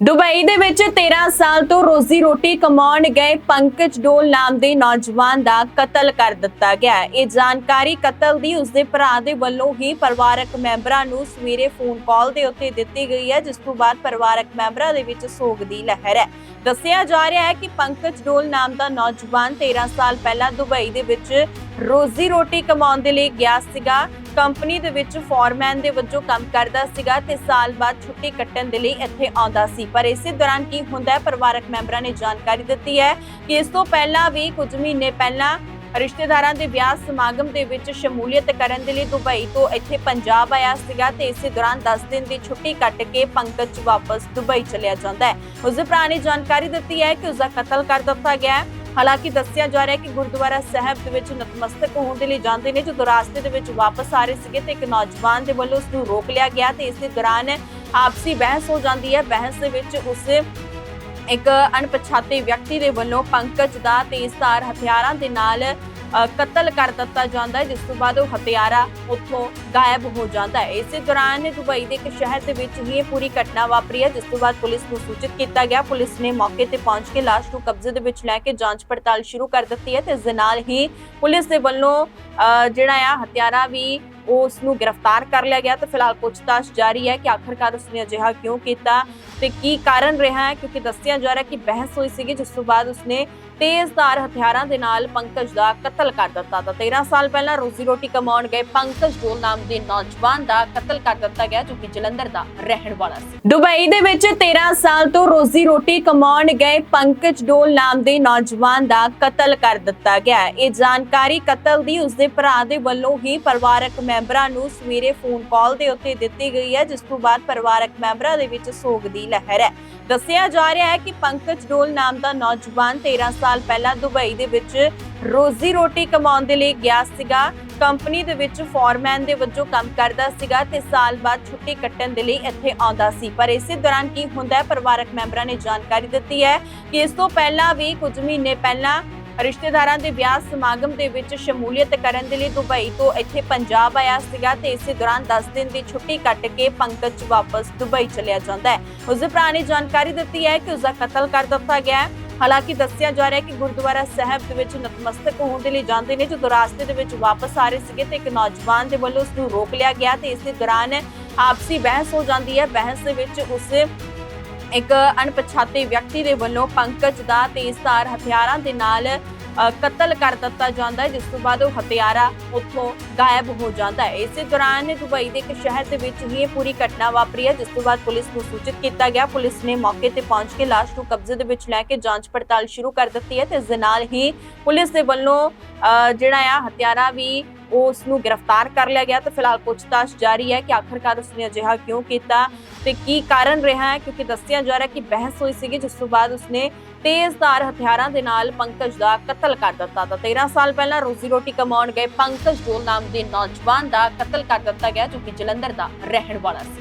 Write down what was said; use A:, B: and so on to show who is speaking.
A: Dubai ਦੇ ਵਿੱਚ 13 ਸਾਲ ਤੋਂ ਰੋਜ਼ੀ ਰੋਟੀ ਕਮਾਉਣ ਗਏ ਪੰਕਜ ਡੋਲ ਨਾਮ ਦੇ ਨੌਜਵਾਨ ਦਾ ਕਤਲ ਕਰ ਦਿੱਤਾ ਗਿਆ। ਇਹ ਜਾਣਕਾਰੀ ਕਤਲ ਦੀ ਉਸਦੇ ਭਰਾ ਦੇ ਵੱਲੋਂ ਹੀ ਪਰਿਵਾਰਕ ਮੈਂਬਰਾਂ ਨੂੰ ਸਵੇਰੇ ਫੋਨ ਕਾਲ ਦੇ ਉੱਤੇ ਦਿੱਤੀ ਗਈ ਹੈ, ਜਿਸ ਤੋਂ ਬਾਅਦ ਪਰਿਵਾਰਕ ਮੈਂਬਰਾਂ ਦੇ ਵਿੱਚ ਸੋਗ ਦੀ ਲਹਿਰ ਹੈ। ਦੱਸਿਆ ਜਾ ਰਿਹਾ ਹੈ ਕਿ ਪੰਕਜ ਡੋਲ ਨਾਮ ਦਾ ਨੌਜਵਾਨ 13 ਸਾਲ ਪਹਿਲਾਂ ਦੁਬਈ ਦੇ ਵਿੱਚ ਰੋਜ਼ੀ ਰੋਟੀ ਕਮਾਉਣ ਦੇ ਲਈ ਗਿਆ ਸੀਗਾ। ਕੰਪਨੀ ਦੇ ਵਿੱਚ ਫੋਰਮੈਨ ਦੇ ਵਜੋਂ ਕੰਮ ਕਰਦਾ ਸੀਗਾ ਤੇ ਸਾਲ ਬਾਅਦ ਛੁੱਟੀ ਕੱਟਣ ਦੇ ਲਈ ਇੱਥੇ ਆਉਂਦਾ ਸੀ। ਪਰ ਇਸੇ ਦੌਰਾਨ ਕੀ ਹੁੰਦਾ ਪਰਿਵਾਰਕ ਮੈਂਬਰਾਂ ਨੇ ਜਾਣਕਾਰੀ ਦਿੱਤੀ ਹੈ ਕਿ ਇਸ ਤੋਂ ਪਹਿਲਾਂ ਵੀ ਕੁਝ ਮਹੀਨੇ ਪਹਿਲਾਂ ਰਿਸ਼ਤੇਦਾਰਾਂ ਦੇ ਵਿਆਹ ਸਮਾਗਮ ਦੇ ਵਿੱਚ ਸ਼ਮੂਲੀਅਤ ਕਰਨ ਦੇ ਲਈ ਦੁਬਈ ਤੋਂ ਇੱਥੇ ਪੰਜਾਬ ਆਇਆ ਸੀਗਾ ਤੇ ਇਸੇ ਦੌਰਾਨ 10 ਦਿਨ ਦੀ ਛੁੱਟੀ ਕੱਟ ਕੇ ਪੰਕਜ ਵਾਪਸ ਦੁਬਈ ਚਲਿਆ ਜਾਂਦਾ ਹੈ। ਉਸ ਦੇ ਭਰਾ ਨੇ ਜਾਣਕਾਰੀ ਦਿੱਤੀ ਹੈ ਕਿ ਉਸ ਦਾ ਕਤਲ ਕਰ ਦਿੱਤਾ ਗਿਆ ਹੈ। ਹਾਲਾਂਕਿ ਦੱਸਿਆ ਜਾ ਰਿਹਾ ਹੈ ਕਿ ਗੁਰਦੁਆਰਾ ਸਾਹਿਬ ਦੇ ਵਿੱਚ ਨਤਮਸਤਕ ਹੋਣ ਦੇ ਲਈ ਜਾਂਦੇ ਨੇ ਜਦੋਂ ਰਾਸਤੇ ਦੇ ਵਿੱਚ ਵਾਪਸ ਆ ਰਹੇ ਸੀਗੇ ਤੇ ਇੱਕ ਨੌਜਵਾਨ ਦੇ ਵੱਲੋਂ ਉਸ ਨੂੰ ਰੋਕ ਲਿਆ ਗਿਆ ਤੇ ਇਸੇ ਦੌਰਾਨ ਆਪਸੀ ਬਹਿਸ ਹੋ ਜਾਂਦੀ ਹੈ। ਬਹਿਸ ਦੇ ਵਿੱਚ ਉਸ ਇੱਕ ਅਣਪਛਾਤੇ ਵਿਅਕਤੀ ਦੇ ਵੱਲੋਂ ਪੰਕਜ ਦਾ ਤੇਜ਼ਧਾਰ ਹਥਿਆਰਾਂ ਦੇ ਨਾਲ ਕਤਲ ਕਰ ਦਿੱਤਾ ਜਾਂਦਾ ਹੈ ਜਿਸ ਤੋਂ ਬਾਅਦ ਉਹ ਹਥਿਆਰਾ ਉੱਥੋਂ ਗਾਇਬ ਹੋ ਜਾਂਦਾ ਹੈ। ਇਸੇ ਦੌਰਾਨ ਦੁਬਈ ਦੇ ਇੱਕ ਸ਼ਹਿਰ ਦੇ ਵਿੱਚ ਹੀ ਇਹ ਪੂਰੀ ਘਟਨਾ ਵਾਪਰੀ ਹੈ ਜਿਸ ਤੋਂ ਬਾਅਦ ਪੁਲਿਸ ਨੂੰ ਸੂਚਿਤ ਕੀਤਾ ਗਿਆ। ਪੁਲਿਸ ਨੇ ਮੌਕੇ ਤੇ ਪਹੁੰਚ ਕੇ ਲਾਸ਼ ਨੂੰ ਕਬਜ਼ੇ ਦੇ ਵਿੱਚ ਲੈ ਕੇ ਜਾਂਚ ਪੜਤਾਲ ਸ਼ੁਰੂ ਕਰ ਦਿੱਤੀ ਹੈ ਤੇ ਇਸ ਦੇ ਨਾਲ ਹੀ ਪੁਲਿਸ ਦੇ ਵੱਲੋਂ ਅ, ਜਿਹੜਾ ਆ ਹਥਿਆਰਾ ਵੀ ਉਸ ਨੂੰ ਗ੍ਰਿਫਤਾਰ ਕਰ ਲਿਆ ਗਿਆ ਤੇ ਫਿਲਹਾਲ ਪੁੱਛਤਾਛ ਜਾਰੀ ਹੈ ਕਿ ਆਖਰਕਾਰ ਉਸਨੇ ਅਜਿਹਾ ਕਿਉਂ ਕੀਤਾ ਤੇ ਕੀ ਕਾਰਨ ਰਿਹਾ ਹੈ? ਕਿਉਂਕਿ ਦੱਸਿਆ ਜਾ ਰਿਹਾ ਕਿ ਬਹਿਸ ਹੋਈ ਸੀਗੀ, ਜਿਸ ਤੋਂ ਬਾਅਦ ਉਸਨੇ ਤੇਜ਼ਧਾਰ ਹਥਿਆਰਾਂ ਦੇ ਨਾਲ ਪੰਕਜ ਦਾ ਕਤਲ ਕਰ ਦਿੱਤਾ ਤਾਂ 13 ਸਾਲ ਪਹਿਲਾਂ ਰੋਜ਼ੀ ਰੋਟੀ ਕਮਾਉਣ ਗਏ ਪੰਕਜ ਡੋਲ ਨਾਮ ਦੇ ਨੌਜਵਾਨ ਦਾ ਕਤਲ ਕਰ ਦਿੱਤਾ ਗਿਆ, ਜੋ ਕਿ ਜਲੰਧਰ ਦਾ ਰਹਿਣ ਵਾਲਾ ਸੀ। ਦੁਬਈ ਦੇ ਵਿੱਚ 13 ਸਾਲ ਤੋਂ ਰੋਜ਼ੀ ਰੋਟੀ ਕਮਾਉਣ ਗਏ ਪੰਕਜ ਡੋਲ ਨਾਮ ਦੇ ਨੌਜਵਾਨ ਦਾ ਕਤਲ ਕਰ ਦਿੱਤਾ ਗਿਆ ਇਹ ਜਾਣਕਾਰੀ ਕਤਲ ਦੀ ਉਸਦੇ ਭਰਾ ਦੇ ਵੱਲੋਂ ਹੀ ਪਰਿਵਾਰਕ ਮੈਂਬਰਾਂ ਨੂੰ ਸਵੇਰੇ ਫੋਨ ਕਾਲ ਦੇ ਉੱਤੇ ਦਿੱਤੀ ਗਈ ਹੈ, ਜਿਸ ਤੋਂ ਬਾਅਦ ਪਰਿਵਾਰਕ ਮੈਂਬਰਾਂ ਦੇ ਵਿੱਚ ਸੋਗ ਦੀ ਲਹਿਰ ਹੈ। ਦੱਸਿਆ ਜਾ ਰਿਹਾ ਹੈ ਕਿ ਪੰਕਜ ਡੋਲ ਨਾਮ ਦਾ ਨੌਜਵਾਨ 13 ਸਾਲ ਪਹਿਲਾਂ ਦੁਬਈ ਦੇ ਵਿੱਚ ਰੋਜ਼ੀ ਰੋਟੀ ਕਮਾਉਣ ਦੇ ਲਈ ਗਿਆ ਸੀਗਾ। ਕੰਪਨੀ ਦੇ ਵਿੱਚ ਫੋਰਮੈਨ ਦੇ ਵਜੋਂ ਕੰਮ ਕਰਦਾ ਸੀਗਾ ਤੇ ਸਾਲ ਬਾਅਦ ਛੁੱਟੀ ਕੱਟਣ ਦੇ ਲਈ ਇੱਥੇ ਆਉਂਦਾ ਸੀ। ਪਰ ਇਸੇ ਦੌਰਾਨ ਕੀ ਹੁੰਦਾ ਹੈ, ਪਰਿਵਾਰਕ ਮੈਂਬਰਾਂ ਨੇ ਜਾਣਕਾਰੀ ਦਿੱਤੀ ਹੈ ਕਿ ਇਸ ਤੋਂ ਪਹਿਲਾਂ ਵੀ ਕੁਝ ਮਹੀਨੇ ਪਹਿਲਾਂ ਰਿਸ਼ਤੇਦਾਰਾਂ ਦੇ ਵਿਆਹ ਸਮਾਗਮ ਦੇ ਵਿੱਚ ਸ਼ਮੂਲੀਅਤ ਕਰਨ ਦੇ ਲਈ ਦੁਬਈ ਤੋਂ ਇੱਥੇ ਪੰਜਾਬ ਆਇਆ ਸੀਗਾ ਤੇ ਇਸੇ ਦੌਰਾਨ 10 ਦਿਨ ਦੀ ਛੁੱਟੀ ਕੱਟ ਕੇ ਪੰਕਜ ਵਾਪਸ ਦੁਬਈ ਚਲਿਆ ਜਾਂਦਾ ਹੈ। ਉਸ ਦੇ ਭਰਾ ਨੇ ਜਾਣਕਾਰੀ ਦਿੱਤੀ ਹੈ ਕਿ ਉਸ ਦਾ ਕਤਲ ਕਰ ਦਿੱਤਾ ਗਿਆ ਹੈ। ਹਾਲਾਂਕਿ ਦੱਸਿਆ ਜਾ ਰਿਹਾ ਹੈ ਕਿ ਗੁਰਦੁਆਰਾ ਸਾਹਿਬ ਦੇ ਵਿੱਚ ਨਤਮਸਤਕ ਹੋਣ ਦੇ ਲਈ ਜਾਂਦੇ ਨੇ, ਜਦੋਂ ਰਾਸਤੇ ਦੇ ਵਿੱਚ ਵਾਪਸ ਆ ਰਹੇ ਸੀਗੇ ਤੇ ਇੱਕ ਨੌਜਵਾਨ ਦੇ ਵੱਲੋਂ ਉਸ ਨੂੰ ਰੋਕ ਲਿਆ ਗਿਆ ਤੇ ਇਸੇ ਦੌਰਾਨ ਆਪਸੀ ਬਹਿਸ ਹੋ ਜਾਂਦੀ ਹੈ। ਬਹਿਸ ਦੇ ਵਿੱਚ ਉਸ ਇੱਕ ਅਣਪਛਾਤੇ ਵਿਅਕਤੀ ਦੇ ਵੱਲੋਂ ਪੰਕਜ ਦਾ ਤੇਜ਼ਧਾਰ ਹਥਿਆਰਾਂ ਦੇ ਨਾਲ ਕਤਲ ਕਰ ਦਿੱਤਾ ਜਾਂਦਾ ਹੈ ਜਿਸ ਤੋਂ ਬਾਅਦ ਉਹ ਹਥਿਆਰਾ ਉੱਥੋਂ ਗਾਇਬ ਹੋ ਜਾਂਦਾ ਹੈ। ਇਸੇ ਦੌਰਾਨ ਦੁਬਈ ਦੇ ਇੱਕ ਸ਼ਹਿਰ ਦੇ ਵਿੱਚ ਹੀ ਇਹ ਪੂਰੀ ਘਟਨਾ ਵਾਪਰੀ ਹੈ ਜਿਸ ਤੋਂ ਬਾਅਦ ਪੁਲਿਸ ਨੂੰ ਸੂਚਿਤ ਕੀਤਾ ਗਿਆ। ਪੁਲਿਸ ਨੇ ਮੌਕੇ ਤੇ ਪਹੁੰਚ ਕੇ ਲਾਸ਼ ਨੂੰ ਕਬਜ਼ੇ ਦੇ ਵਿੱਚ ਲੈ ਕੇ ਜਾਂਚ ਪੜਤਾਲ ਸ਼ੁਰੂ ਕਰ ਦਿੱਤੀ ਹੈ ਤੇ ਇਸ ਦੇ ਨਾਲ ਹੀ ਪੁਲਿਸ ਦੇ ਵੱਲੋਂ ਅ, ਜਿਹੜਾ ਆ ਹਥਿਆਰਾ ਵੀ ਉਸ ਨੂੰ ਗ੍ਰਿਫਤਾਰ ਕਰ ਲਿਆ ਗਿਆ ਤੇ ਫਿਲਹਾਲ ਪੁੱਛਤਾਛ ਜਾਰੀ ਹੈ ਕਿ ਆਖਰਕਾਰ ਉਸਨੇ ਅਜਿਹਾ ਕਿਉਂ ਕੀਤਾ ਤੇ ਕੀ ਕਾਰਨ ਰਿਹਾ ਹੈ? ਕਿਉਂਕਿ ਦੱਸਿਆ ਜਾ ਰਿਹਾ ਕਿ ਬਹਿਸ ਹੋਈ ਸੀਗੀ, ਜਿਸ ਤੋਂ ਬਾਅਦ ਉਸਨੇ ਤੇਜ਼ਧਾਰ ਹਥਿਆਰਾਂ ਦੇ ਨਾਲ ਪੰਕਜ ਦਾ ਕਤਲ ਕਰ ਦਿੱਤਾ ਤਾਂ 13 ਸਾਲ ਪਹਿਲਾਂ ਰੋਜ਼ੀ ਰੋਟੀ ਕਮਾਉਣ ਗਏ ਪੰਕਜ ਡੋਲ ਨਾਮ ਦੇ ਨੌਜਵਾਨ ਦਾ ਕਤਲ ਕਰ ਦਿੱਤਾ ਗਿਆ, ਜੋ ਕਿ ਜਲੰਧਰ ਦਾ ਰਹਿਣ ਵਾਲਾ ਸੀ।